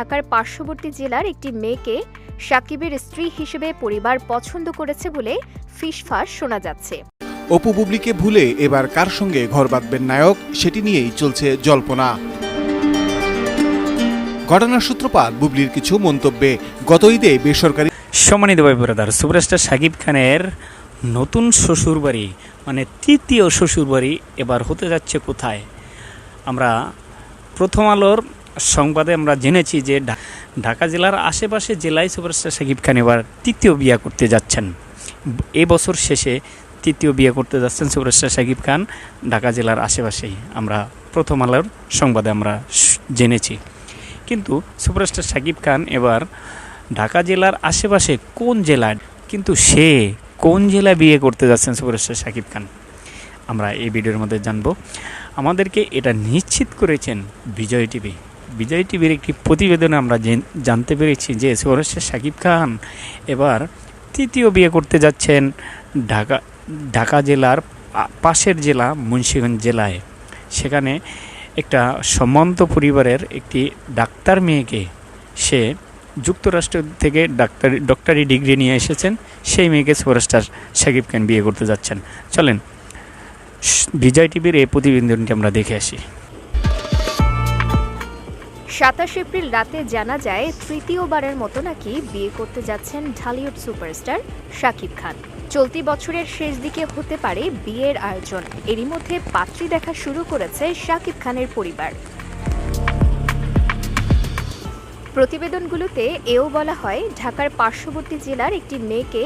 ঢাকার পার্শ্ববর্তী জেলার একটি মেয়েকে সাকিবের স্ত্রী হিসেবে পরিবার পছন্দ করেছে বলে ফিসফাস শোনা যাচ্ছে। অপু বুবলিকে ভুলে এবার কার সঙ্গে ঘর বাঁধবেন নায়ক সেটি নিয়েই চলছে জল্পনা। ঘটনার সূত্রপাত বুবলির কিছু মন্তব্যে। গত ঈদে বেসরকারি সম্মানিত ভাই ব্রাদার সুপারস্টার সাকিব খানের নতুন শ্বশুরবাড়ি মানে তৃতীয় শ্বশুরবাড়ি এবার হতে যাচ্ছে কোথায়? আমরা প্রথম আলোর সংবাদে আমরা জেনেছি যে ঢাকা জেলার আশেপাশে জেলায় সুপারস্টার সাকিব খান এবার তৃতীয় বিয়ে করতে যাচ্ছেন। এ বছর শেষে তৃতীয় বিয়ে করতে যাচ্ছেন সুপারস্টার সাকিব খান ঢাকা জেলার আশেপাশেই। আমরা প্রথম আলোর সংবাদে আমরা জেনেছি। কিন্তু সুপারস্টার সাকিব খান এবার ঢাকা জেলার আশেপাশে কোন জেলায়, কিন্তু সে কোন জেলায় বিয়ে করতে যাচ্ছেন সুপারস্টার সাকিব খান? আমরা এই ভিডিওর মধ্যে জানব। আমাদেরকে এটা নিশ্চিত করেছেন বিজয় টিভি। বিজয় টিভির একটি প্রতিবেদনে আমরা জানতে পেরেছি যে সুপারস্টার সাকিব খান এবার তৃতীয় বিয়ে করতে যাচ্ছেন ঢাকা ঢাকা জেলার পাশের জেলা মুন্সিগঞ্জ জেলায়। সেখানে একটা সম্মন্ত পরিবারের একটি ডাক্তার মেয়েকে সে যুক্তরাষ্ট্র থেকে ডাক্তারি, ডক্টরি ডিগ্রি নিয়ে এসেছেন। সেই মেয়েকে সুপারস্টার সাকিব খান বিয়ে করতে যাচ্ছেন। চলেন বিজয় টিভির এই প্রতিবেদনটি আমরা দেখে আসি। সাতাশ এপ্রিল রাতে জানা যায় তৃতীয়বারের মতো নাকি বিয়ে করতে যাচ্ছেন ঢালিউড সুপারস্টার শাকিব খান। চলতি বছরের শেষ দিকে হতে পারে বিয়ের আয়োজন। এরই মধ্যে পাত্রী দেখা শুরু করেছে শাকিব খানের পরিবার। প্রতিবেদনগুলোতে এও বলা হয়, ঢাকার পার্শ্ববর্তী জেলার একটি মেয়েকে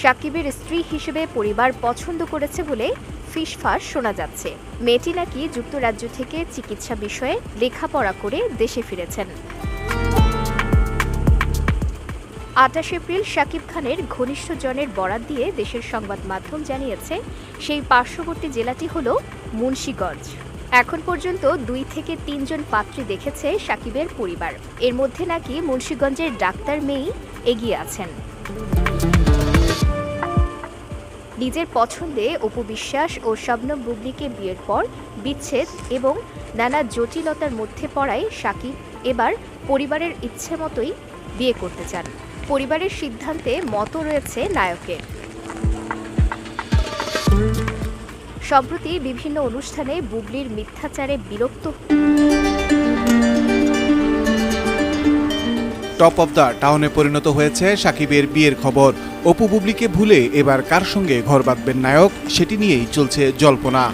সাকিবের স্ত্রী হিসেবে পরিবার পছন্দ করেছে বলে ফিসফাস শোনা যাচ্ছে। মেয়েটি নাকি যুক্তরাজ্য থেকে চিকিৎসা বিষয়ে লেখাপড়া করে দেশে ফিরেছেন। আটাশ এপ্রিল শাকিব খানের ঘনিষ্ঠ জনের বরাত দিয়ে দেশের সংবাদ মাধ্যম জানিয়েছে, সেই পার্শ্ববর্তী জেলাটি হল মুন্সীগঞ্জ। এখন পর্যন্ত দুই থেকে তিনজন পাত্রী দেখেছে সাকিবের পরিবার। এর মধ্যে নাকি মুন্সীগঞ্জের ডাক্তার মেয়েই এগিয়ে আছেন। নিজের পছন্দে অপু বিশ্বাস ও শবনম বুবলিকে বিয়ের পর বিচ্ছেদ এবং নানা জটিলতার মধ্যে পড়ায় সাকিব এবার পরিবারের ইচ্ছে মতোই বিয়ে করতে চান। পরিবারের সিদ্ধান্তে মত রয়েছে নায়কের। সম্প্রতি বিভিন্ন অনুষ্ঠানে বুবলির মিথ্যাচারে বিরক্ত টপ অফ দ্য টাউনে পরিণত হয়েছে সাকিবের বিয়ের খবর। অপু বুবলিকে ভুলে এবার কার সঙ্গে ঘর বাঁধবেন নায়ক সেটি নিয়েই চলছে জল্পনা।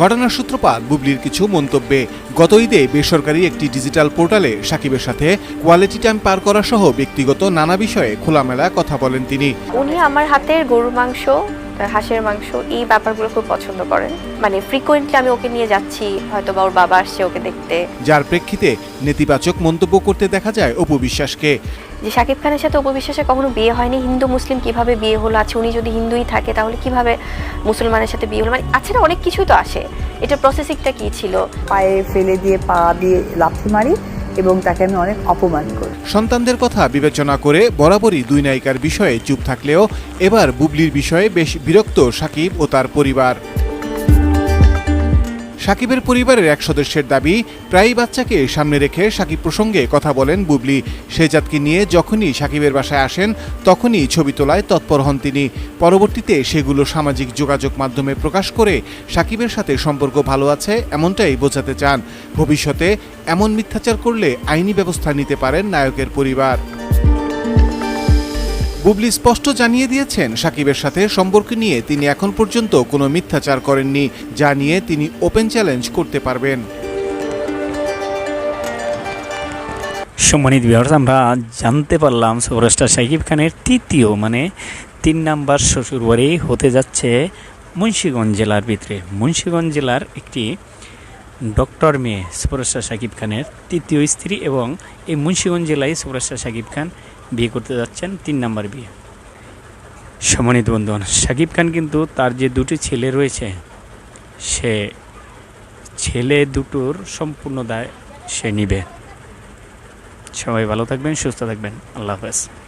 ঘটনার সূত্রপাত, বুবলির কিছু মন্তব্যে, গত ঈদে বেসরকারি একটি ডিজিটাল পোর্টালে সাকিবের সাথে কোয়ালিটি টাইম পার করা সহ ব্যক্তিগত নানা বিষয়ে খোলামেলা কথা বলেন তিনি। উনি আমার হাতের গরুর মাংস হাঁসের মাংস এই ব্যাপারগুলো খুব পছন্দ করেন। মানে ফ্রিকোয়েন্টলি আমি ওকে নিয়ে যাচ্ছি হয়তো বা ওর বাবা আসছে ওকে দেখতে। যার প্রেক্ষিতে নেতিবাচক মন্তব্য করতে দেখা যায় অপু বিশ্বাসকে। যে শাকিব খানের সাথে উপবিশ্বাসে কখনো বিয়ে হয়নি হিন্দু মুসলিম কীভাবে বিয়ে হলো আছে উনি যদি হিন্দুই থাকে তাহলে কীভাবে মুসলমানের সাথে বিয়ে হলো? মানে আছে না অনেক কিছুই তো আসে। এটা প্রসেসিংটা কি ছিল? পায়ে ফেলে দিয়ে পা দিয়ে লাথি মারি এবং তাকে আমি অনেক অপমান করি। সন্তানদের কথা বিবেচনা করে বরাবরই দুই নায়িকার বিষয়ে চুপ থাকলেও এবার বুবলির বিষয়ে বেশ বিরক্ত সাকিব ও তার পরিবার। সাকিবের পরিবারের এক সদস্যের দাবি, প্রায়ই বাচ্চাকে সামনে রেখে সাকিব প্রসঙ্গে কথা বলেন বুবলি। শেজাদকে নিয়ে যখনই সাকিবের বাসায় আসেন, তখনই ছবি তোলায় তৎপর হন তিনি। পরবর্তীতে সেগুলো সামাজিক যোগাযোগ মাধ্যমে প্রকাশ করে সাকিবের সাথে সম্পর্ক ভালো আছে, এমনটাই বোঝাতে চান। ভবিষ্যতে এমন মিথ্যাচার করলে আইনি ব্যবস্থা নিতে পারেন নায়কের পরিবার। বুবলি স্পষ্ট জানিয়ে দিয়েছেন, সাকিবের সাথে সম্পর্ক নিয়ে তিনি এখন পর্যন্ত কোনো মিথ্যাচার করেননি, যা নিয়ে তিনি ওপেন চ্যালেঞ্জ করতে পারবেন। সম্মানিত বিহার আমরা জানতে পারলাম সুপারস্টার সাকিব খানের তৃতীয় মানে তিন নাম্বার শ্বশুরবাড়ি হতে যাচ্ছে মুন্সীগঞ্জ জেলার ভিতরে। মুন্সীগঞ্জ জেলার একটি ডক্টর মেয়ে সুপারস্টার সাকিব খানের তৃতীয় স্ত্রী এবং এই মুন্সীগঞ্জ জেলায় সুপারস্টার সাকিব খান বিয়ে করতে যাচ্ছেন তিন নম্বর বিয়ে। সম্মানিত বন্ধুগণ, সাকিব খান কিন্তু তার যে দুটি ছেলে রয়েছে, সে ছেলে দুটোর সম্পূর্ণ দায় সে নিবে। সবাই ভালো থাকবেন, সুস্থ থাকবেন। আল্লাহ হাফেজ।